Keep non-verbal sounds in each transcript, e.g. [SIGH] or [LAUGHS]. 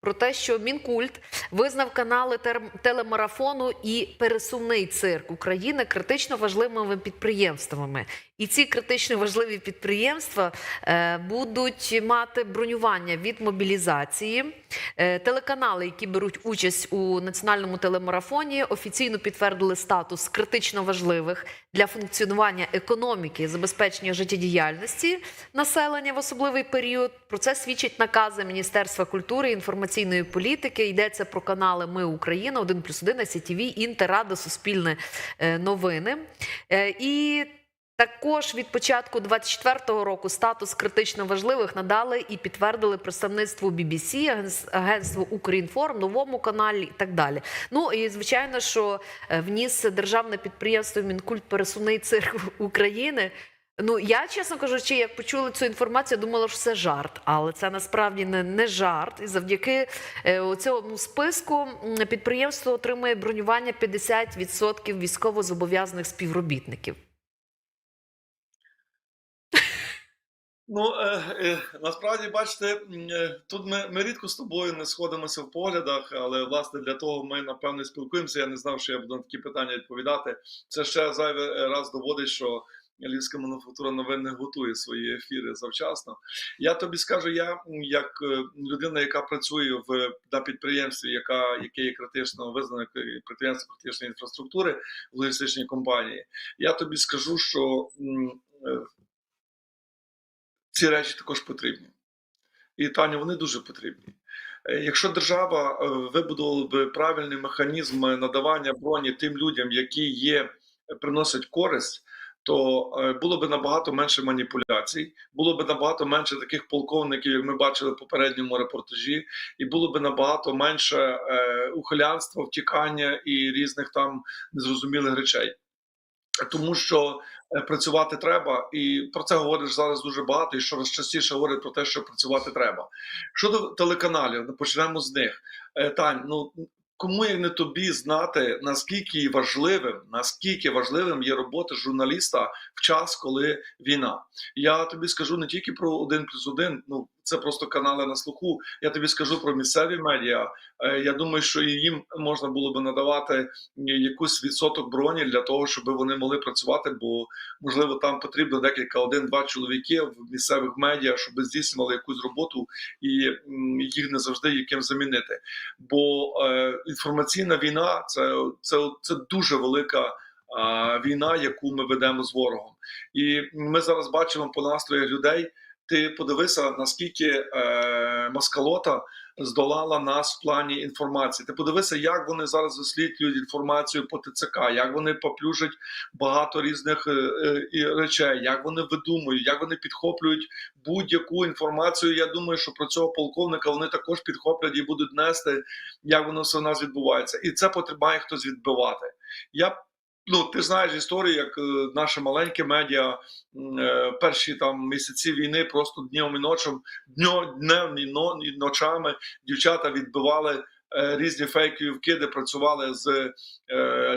про те, що Мінкульт визнав канали телемарафону і пересувний цирк України критично важливими підприємствами. І ці критично важливі підприємства е, будуть мати бронювання від мобілізації. Е, телеканали, які беруть участь у національному телемарафоні, офіційно підтвердили статус критично важливих для функціонування економіки забезпечення життєдіяльності населення в особливий період. Про це свідчать накази Міністерства культури і інформаційної політики. Йдеться про канали Ми Україна, 1+,1, плюс 1, СІТВ, Інтер, Рада, Суспільне е, новини. І також від початку 24-го року статус критично важливих надали і підтвердили представництву BBC, агентс- агентству Укрінформ, новому каналі і так далі. Ну і звичайно, що е, вніс державне підприємство Мінкульт пересувний цирк [LAUGHS] України. Ну я чесно кажучи, як почула цю інформацію, думала, що це жарт, але це насправді не, не жарт. І завдяки е, цьому списку підприємство отримує бронювання 50% військовозобов'язаних співробітників. Ну е, е, насправді бачите, е, тут ми, ми рідко з тобою не сходимося в поглядах, але власне для того ми напевно спілкуємося. Я не знав, що я буду на такі питання відповідати. Це ще зайвий раз доводить, що Львівська мануфактура новин не готує свої ефіри завчасно. Я тобі скажу, я як людина, яка працює в на підприємстві, яка яке є критично визнане підприємство критичної інфраструктури в логістичній компанії, я тобі скажу, що ці речі також потрібні. І Таню, вони дуже потрібні. Е, Якщо держава е, вибудувала би правильний механізм надавання броні тим людям, які є, приносять користь, то е, було б набагато менше маніпуляцій, було б набагато менше таких полковників, як ми бачили в попередньому репортажі, і було б набагато менше е, ухилянства, втікання і різних там незрозумілих речей. Тому що е, працювати треба, і про це говориш зараз дуже багато, і щораз частіше говорять про те, що працювати треба. Щодо телеканалів, ну, почнемо з них. Е, Тань, ну кому як не тобі знати, наскільки важливим, наскільки важливим є робота журналіста в час, коли війна. Я тобі скажу не тільки про 1 плюс 1, ну це просто канали на слуху. Я тобі скажу про місцеві медіа. Е, Я думаю, що їм можна було би надавати якийсь відсоток броні для того, щоб вони могли працювати, бо можливо там потрібно декілька один-два чоловіки в місцевих медіа, щоб здійснювали якусь роботу і їх не завжди яким замінити. Бо е, інформаційна війна це, це, це дуже велика. Війна, яку ми ведемо з ворогом, і ми зараз бачимо по настроях людей. Ти подивися, наскільки е, маскалота здолала нас в плані інформації. Ти подивися, як вони зараз досліджують інформацію по ТЦК, як вони поплюжать багато різних е, е, речей, як вони видумують, як вони підхоплюють будь-яку інформацію. Я думаю, що про цього полковника вони також підхоплять і будуть нести, як воно все в нас відбувається, і це потрібно хтось відбивати. Я Ну, ти знаєш історію, як е, наше маленьке медіа е, перші там місяці війни просто днем і ночем, днем, днем і, ночами дівчата відбивали е, різні фейкові вкиди, працювали з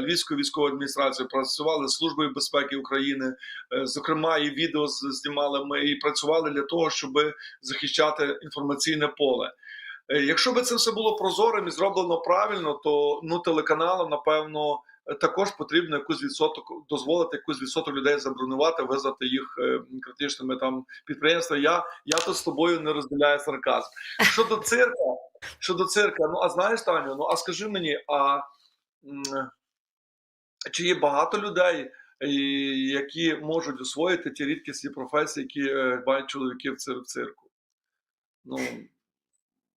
Львівською військовою адміністрацією, працювали з Службою безпеки України, зокрема, і відео знімали ми і працювали для того, щоб захищати інформаційне поле. Якщо би це все було прозорим і зроблено правильно, то ну телеканалам, напевно, також потрібно якийсь відсоток дозволити якийсь відсоток людей забронювати, визнати їх е, критичними там підприємствами. Я, я тут з тобою не розділяю сарказм. Щодо цирка, щодо цирка, ну а знаєш, Таню, ну а скажи мені, а чи є багато людей, е, які можуть освоїти ті рідкісні професії, які е, мають чоловіки в цирку? Ну,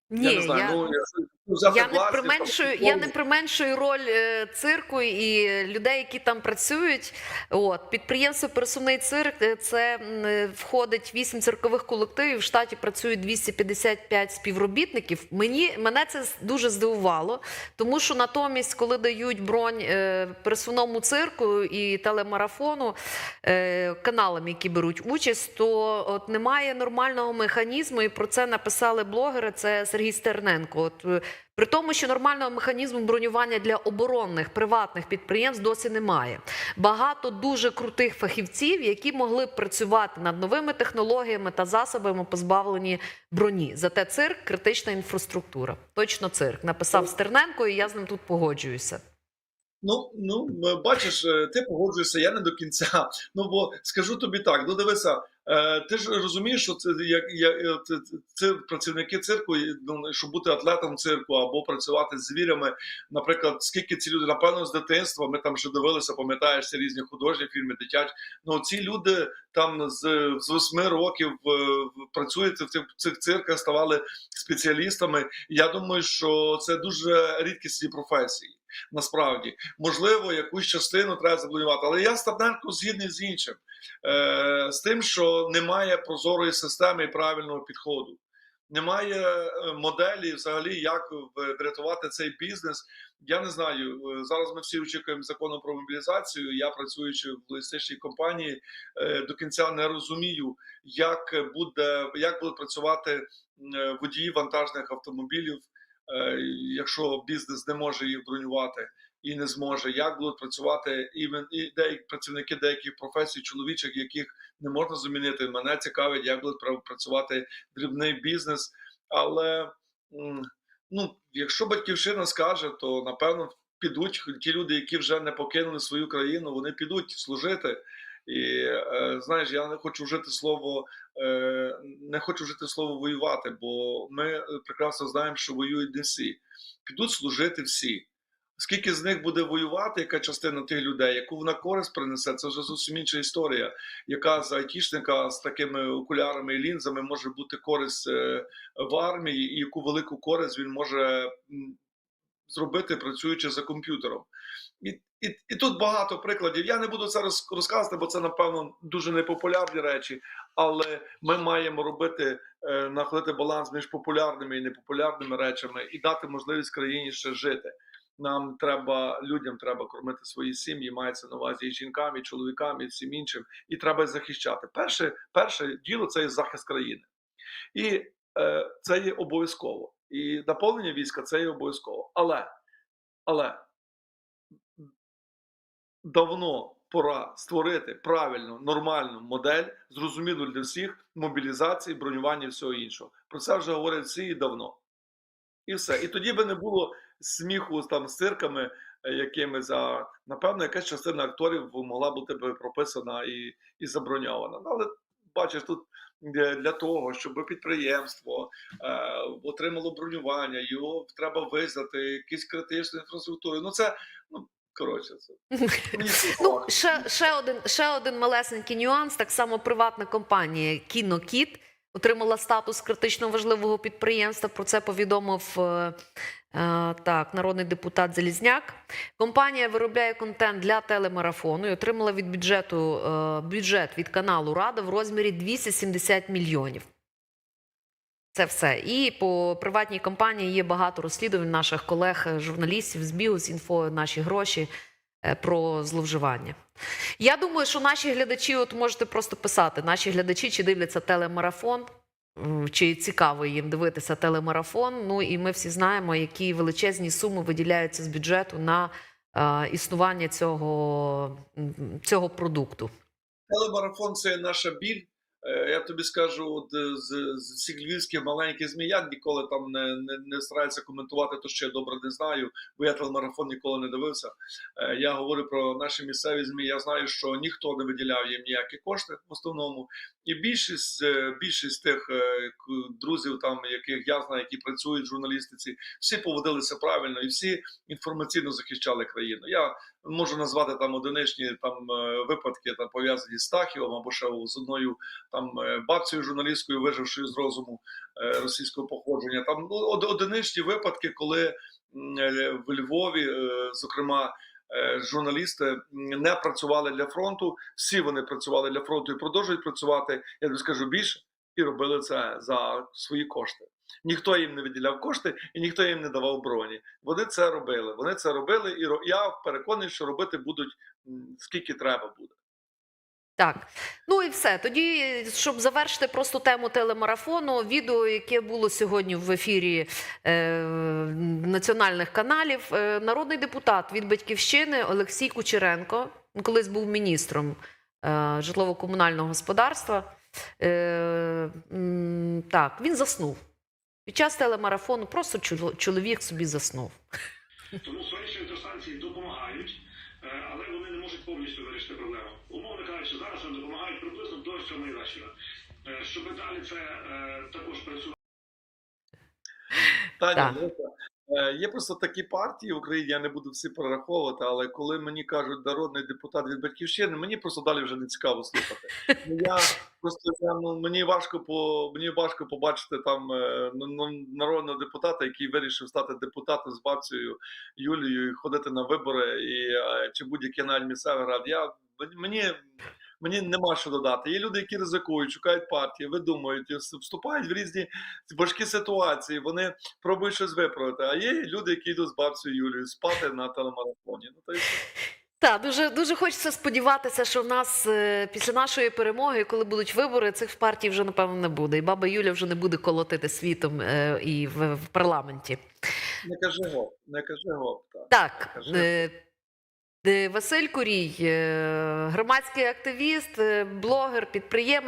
Ні, я не знаю, я... ну якщо Я не применшую, я не применшую роль е, цирку і людей, які там працюють. От підприємство Пересувний цирк е, це е, входить вісім циркових колективів. В штаті працюють 255 співробітників. Мені мене це дуже здивувало, тому що натомість, коли дають бронь пересувному цирку і телемарафону каналам, які беруть участь, то от немає нормального механізму, і про це написали блогери. Це Сергій Стерненко. От При тому, що нормального механізму бронювання для оборонних приватних підприємств досі немає. Багато дуже крутих фахівців, які могли б працювати над новими технологіями та засобами, позбавлені броні. Зате цирк критична інфраструктура. Точно цирк написав Стерненко, і я з ним тут погоджуюся. Ну, ну бачиш, е, ти погоджуєшся, я не до кінця. Ну бо скажу тобі так: ну дивися, е, ти ж розумієш, що це як, як е, це, це- працівники цирку, ну, щоб бути атлетом цирку або працювати з звірями. Наприклад, скільки ці люди, напевно, з дитинства, ми там ще дивилися, пам'ятаєш різні художні фільми, дитячі. Ну ці люди там з, з 8 років е, працюють в цих, цих цирках, ставали спеціалістами. Я думаю, що це дуже рідкісні професії. Насправді, можливо, якусь частину треба заблокувати. Але я Стаденко згідний з іншим, е, з тим, що немає прозорої системи і правильного підходу. Немає е, моделі взагалі, як врятувати цей бізнес. Я не знаю. е, Зараз ми всі очікуємо закону про мобілізацію. Я працюючи в логістичній компанії, до кінця не розумію, як буде як будуть працювати водії вантажних автомобілів, якщо бізнес не може їх бронювати і не зможе, як будуть працювати імен- і деякі працівники деяких професій, чоловічих, яких не можна замінити. Мене цікавить, як пра- працювати дрібний бізнес. Але ну, якщо батьківщина скаже, то напевно підуть ті люди, які вже не покинули свою країну, вони підуть служити. І е, знаєш, я не хочу вжити слово, е, не хочу вжити слово воювати, бо ми е, прекрасно знаємо, що воюють не всі. Підуть служити всі. Скільки з них буде воювати, яка частина тих людей, яку вона користь принесе, це вже зовсім інша історія, яка з айтішника з такими окулярами і лінзами може бути користь е, в армії, і яку велику користь він може зробити, працюючи за комп'ютером. І, і, і тут багато прикладів. Я не буду це роз- розказувати, бо це, напевно, дуже непопулярні речі. Але ми маємо робити, е, знаходити баланс між популярними і непопулярними речами і дати можливість країні ще жити. Нам треба людям треба кормити свої сім'ї, мається на увазі і жінкам, і чоловікам, і всім іншим, і треба захищати. Перше, перше діло це є захист країни, і е, це є обов'язково. І наповнення війська це є обов'язково. Але, але давно пора створити правильну, нормальну модель, зрозумілу для всіх мобілізації, бронювання і всього іншого. Про це вже говорять всі і давно. І все. І тоді би не було сміху там з цирками е, якимись, а напевно, якась частина акторів могла бути прописана і, і заброньована. Ну, Але бачиш, тут для того, щоб підприємство е, отримало бронювання, його треба визнати, якісь критичні інфраструктури. Ну це ну коротше, це [LAUGHS] Ну, ще, ще, один, ще один малесенький нюанс. Так само приватна компанія Кінокіт отримала статус критично важливого підприємства. Про це повідомив е, так, народний депутат Залізняк. Компанія виробляє контент для телемарафону і отримала від бюджету е, бюджет від каналу Рада в розмірі 270 мільйонів. Це все. І по приватній компанії є багато розслідувань наших колег, е, журналістів з Біос.Інфо, наші гроші е, про зловживання. Я думаю, що наші глядачі, от можете просто писати, наші глядачі чи дивляться телемарафон, чи цікаво їм дивитися телемарафон. Ну і ми всі знаємо, які величезні суми виділяються з бюджету на е, існування цього, цього продукту. Телемарафон це наша біль. Е, Я тобі скажу, от е, з, з всіх львівських маленьких змі я ніколи там не, не, не стараюся коментувати те, що я добре не знаю, бо я телемарафон ніколи не дивився. Е, Я говорю про наші місцеві змі. Я знаю, що ніхто не виділяв їм ніякі кошти в основному. І більшість, більшість тих друзів, там яких я знаю, які працюють в журналістиці, всі поводилися правильно і всі інформаційно захищали країну. Я можу назвати там одиничні там е, випадки, там пов'язані з Стахівом або ще з одною там е, бабцею журналісткою, вижившою з розуму е, російського походження. Там ну, одиничні випадки, коли в Львові, зокрема. Журналісти не працювали для фронту, всі вони працювали для фронту і продовжують працювати. Я тобі скажу більше, і робили це за свої кошти. Ніхто їм не виділяв кошти і ніхто їм не давав броні. Вони це робили. Вони це робили, і я переконаний, що робити будуть скільки треба буде. Так, ну і все. Тоді, щоб завершити просто тему телемарафону, відео, яке було сьогодні в ефірі е, національних каналів, е, народний депутат від батьківщини Олексій Кучеренко, колись був міністром е, житлово-комунального господарства. Е, м, так, він заснув. Під час телемарафону просто чоловік собі заснув. Тому сонячні електростанції допомагають, е, але вони не можуть повністю вирішити проблему. Умовно кажучи, зараз вони допомагають приблизно до 7 вечора. Е, Щоб далі це е, також працювало. Таня, е, є просто такі партії в Україні, я не буду всі перераховувати, але коли мені кажуть народний депутат від батьківщини, мені просто далі вже не цікаво слухати. Ну, Я просто я, ну, мені важко по мені важко побачити там е, ну, ну, народного депутата, який вирішив стати депутатом з бабцею Юлією і ходити на вибори і е, чи будь-які навіть місцеві ради. Я мені. Мені нема що додати. Є люди, які ризикують, шукають партії, видумують, вступають в різні важкі ситуації. Вони пробують щось виправити. А є люди, які йдуть з бабцею Юлією спати на телемарафоні. Ну то й все. Так, дуже дуже хочеться сподіватися, що в нас е, після нашої перемоги, коли будуть вибори, цих партій вже напевно не буде. І баба Юля вже не буде колотити світом е, і в, в парламенті. не кажи гоп, не кажи гоп. Так. Так, Кажи. Е, Василь Курій, е, громадський активіст, е, блогер, підприємець.